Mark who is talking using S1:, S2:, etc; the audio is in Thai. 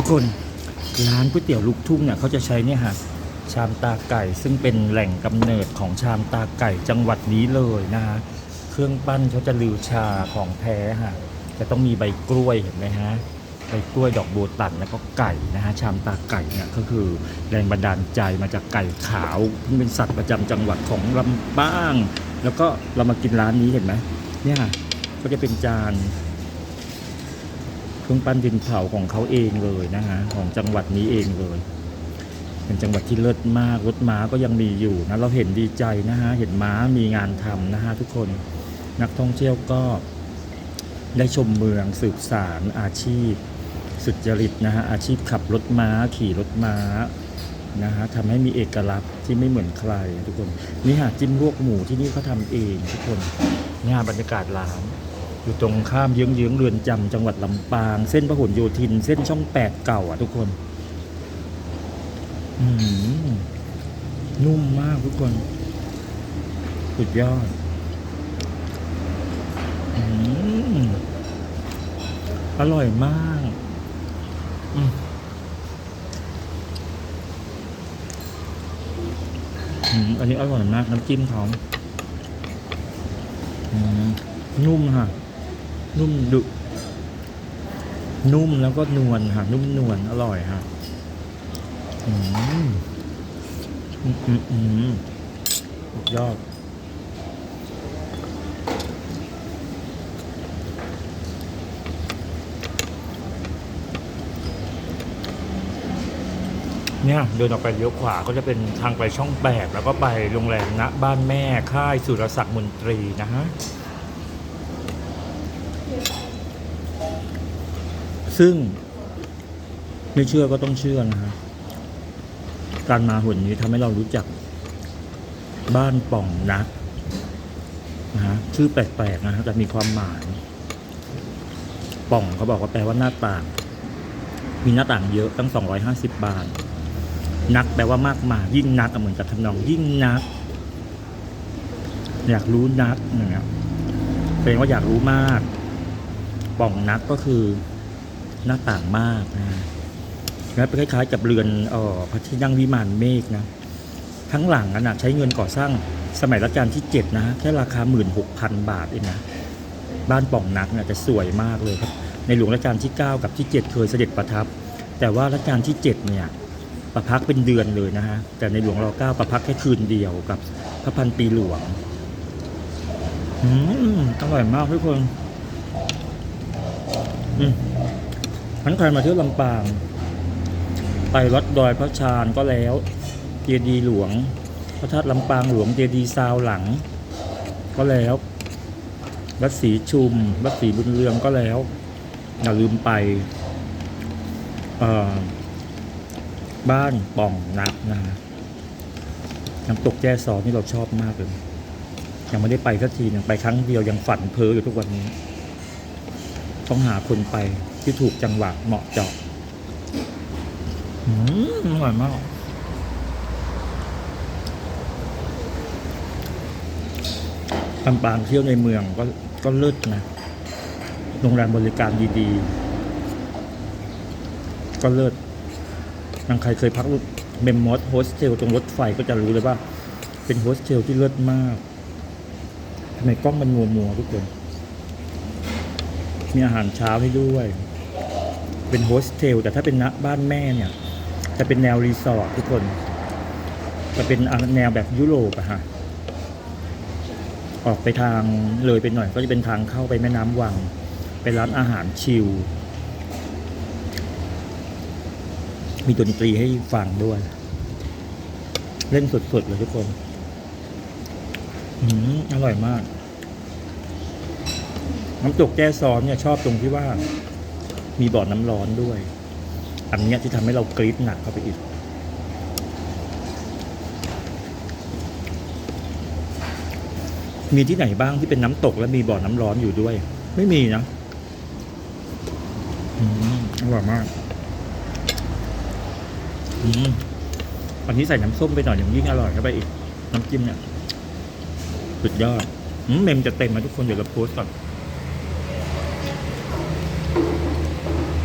S1: ทุกคนร้านก๋วยเตี๋ยวลูกทุ่งเนี่ยเขาจะใช้เนี่ยฮะชามตาไก่ซึ่งเป็นแหล่งกำเนิดของชามตาไก่จังหวัดนี้เลยนะฮะเครื่องปั้นเขาจะลือชาของแท้ฮะจะต้องมีใบกล้วยเห็นไหมฮะใบกล้วยดอกโบตันแล้วก็ไก่นะฮะชามตาไก่เนี่ยก็คือแรงบันดาลใจมาจากไก่ขาวซึ่เป็นสัตว์ประจำจังหวัดของลำปาง แล้วก็เรามากินร้านนี้เห็นไหมเนี่ยก็จะเป็นจาน ครื่องปั้นดินเผาของเขาเองเลยนะฮะของจังหวัดนี้เองเลย เป็นจังหวัดที่เลิศมากรถม้าก็ยังมีอยู่นะเราเห็นดีใจนะฮะเห็นม้ามีงานทำนะฮะทุกคนนักท่องเที่ยวก็ได้ชมเมืองสืบสารอาชีพ สุจริตนะฮะอาชีพขับรถม้าขี่รถม้านะฮะทำให้มีเอกลักษณ์ที่ไม่เหมือนใครทุกคนนี่ฮะจิ้มลวกหมูที่นี่เขาทำเองทุกคนนี่ฮะบรรยากาศร้าน อยู่ตรงข้ามเยื้องๆเรือนจำจังหวัดลำปาง เส้นพหลโยธิน เส้นช่องแปดเก่าอะทุกคน อืมนุ่มมากทุกคน สุดยอดอืมอร่อยมากอืมอันนี้อร่อยมาก น้ำจิ้มเขาอืมนุ่มค่ะ นุ่มดุนุ่มแล้วก็นวลค่ะ นุ่มนวลอร่อยค่ะอืมอืมอืมสุดยอดเนี่ยเดินออกไปเลี้ยวขวาก็จะเป็นทางไปช่องแปดแล้วก็ไปโรงแรมณบ้านแม่ค่ายสุรศักดิ์มนตรีนะฮะ ซึ่ง ไม่เชื่อก็ต้องเชื่อนะฮะการมาหุ่นนี้ทำให้เรารู้จัก บ้านป่องนักนะฮะชื่อแปลกๆนะฮะแต่มีความหมายป่องเขาบอกว่าแปลว่าหน้าต่าง มีหน้าต่างเยอะตั้ง 250 บาน นักแปลว่ามากมายยิ่งนักเหมือนกับทำนองยิ่งนัก อยากรู้นักอย่างเงี้ยแปลว่าอยากรู้มาก ป่องนักก็คือ หน้าต่างมากนะและคล้ายๆกับเรือนเอ่อพระที่นั่งวิมานเมฆนะ ทั้งหลังนั้นนะใช้เงินก่อสร้างสมัยรัชกาลที่เจ็ดนะฮะแค่ราคาหมื่นหกพันบาทเองนะ บ้านป่องนักเนี่ยจะสวยมากเลยครับ ในหลวงรัชกาลที่ 9 กับที่ 7 เคยเสด็จประทับ แต่ว่ารัชกาลที่ 7 เนี่ยประพักเป็นเดือนเลยนะฮะ แต่ในหลวงรเก้าประพักแค่คืนเดียวกับพระพันปีหลวง อืมอร่อยมากทุกคน อืม ทั้งใครมาเที่ยวลำปาง ไปวัดดอยพระชานก็แล้วเจดีหลวง พระธาตุลำปางหลวงเจดีซาวหลัง ก็แล้ววัดศรีชุมวัดศรีบุญเรืองก็แล้ว อย่าลืมไปบ้านป่องนักนะฮะน้ำตกแจ้ซอนี่เราชอบมากเลยยังไม่ได้ไปสักทียังไปครั้งเดียวยังฝันเพ้ออยู่ทุกวันนี้ ต้องหาคนไป ที่ถูกจังหวะเหมาะเจาะอืมอร่อยมากลำปางเที่ยวในเมืองก็ก็เลิศนะโรงแรมบริการดีๆ ก็เลิศทางใครเคยพักเมมมอสโฮสเทลตรงรถไฟก็จะรู้เลยว่า เป็นโฮสเทลที่เลิศมากทำไมกล้องมันมัวมัวๆทุกคน มีอาหารเช้าให้ด้วย เป็นโฮสเทลแต่ถ้าเป็นณบ้านแม่เนี่ย จะเป็นแนวรีสอร์ททุกคน จะเป็นแนวแบบยุโรปอะฮะออกไปทางเลยไปหน่อยก็จะเป็นทางเข้าไปแม่น้ำวังเป็นร้านอาหารชิลมีดนตรีให้ฟังด้วย เล่นสดๆเลยทุกคนอืมอร่อยมาก น้ำตกแก้ซ้อนเนี่ยชอบตรงที่ว่า มีบ่อน้ำร้อนด้วย อันนี้ที่ทำให้เรากรี๊ดหนักเข้าไปอีก มีที่ไหนบ้างที่เป็นน้ำตกและมีบ่อน้ำร้อนอยู่ด้วย ไม่มีนะอร่อยมากอืมอันนี้ใส่น้ำส้มไปหน่อยอย่างยิ่งอร่อยเข้าไปอีก น้ำจิ้มเนี่ย สุดยอดอมเมมจะเต็มมาทุกคนเดี๋ยวเราโพสต์ก่อน